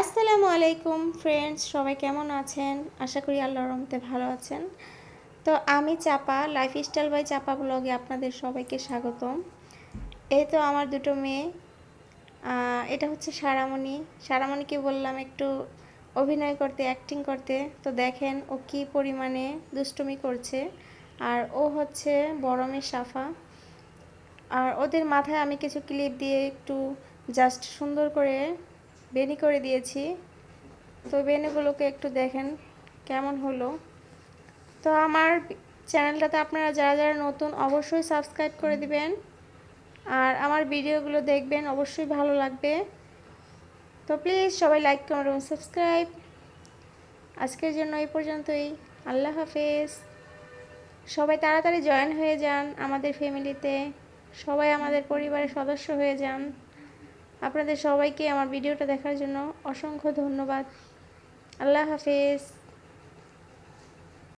আসসালামু আলাইকুম ফ্রেন্ডস সবাই কেমন আছেন? আশা করি আল্লাহর রহমতে ভালো আছেন। তো আমি চাপা লাইফ স্টাইল বাই চাপা ব্লগে আপনাদের সবাইকে স্বাগতম। এই তো আমার দুটো মেয়ে এটা হচ্ছে সারামণি। সারামণিকে বললাম একটু অভিনয় করতে অ্যাক্টিং করতে। তো দেখেন ও কী পরিমাণে দুষ্টুমি করছে। আর ও হচ্ছে বড় মেয়ে সাফা। আর ওদের মাথায় আমি কিছু ক্লিপ দিয়ে একটু জাস্ট সুন্দর করে বেনি করে দিয়েছি। তো বেনিগুলোকে একটু দেখেন কেমন হলো। তো আমার চ্যানেলটাতে আপনারা যারা যারা নতুন অবশ্যই সাবস্ক্রাইব করে দিবেন। আর আমার ভিডিওগুলো দেখবেন, অবশ্যই ভালো লাগবে। তো প্লিজ সবাই লাইক, কমেন্ট এবং সাবস্ক্রাইব। আজকের জন্য এই পর্যন্তই। আল্লাহ হাফেজ। সবাই তাড়াতাড়ি জয়েন হয়ে যান আমাদের ফ্যামিলিতে। সবাই আমাদের পরিবারের সদস্য হয়ে যান। আপনাদের সবাইকে আমার ভিডিওটা দেখার জন্য অসংখ্য ধন্যবাদ। আল্লাহ হাফেজ।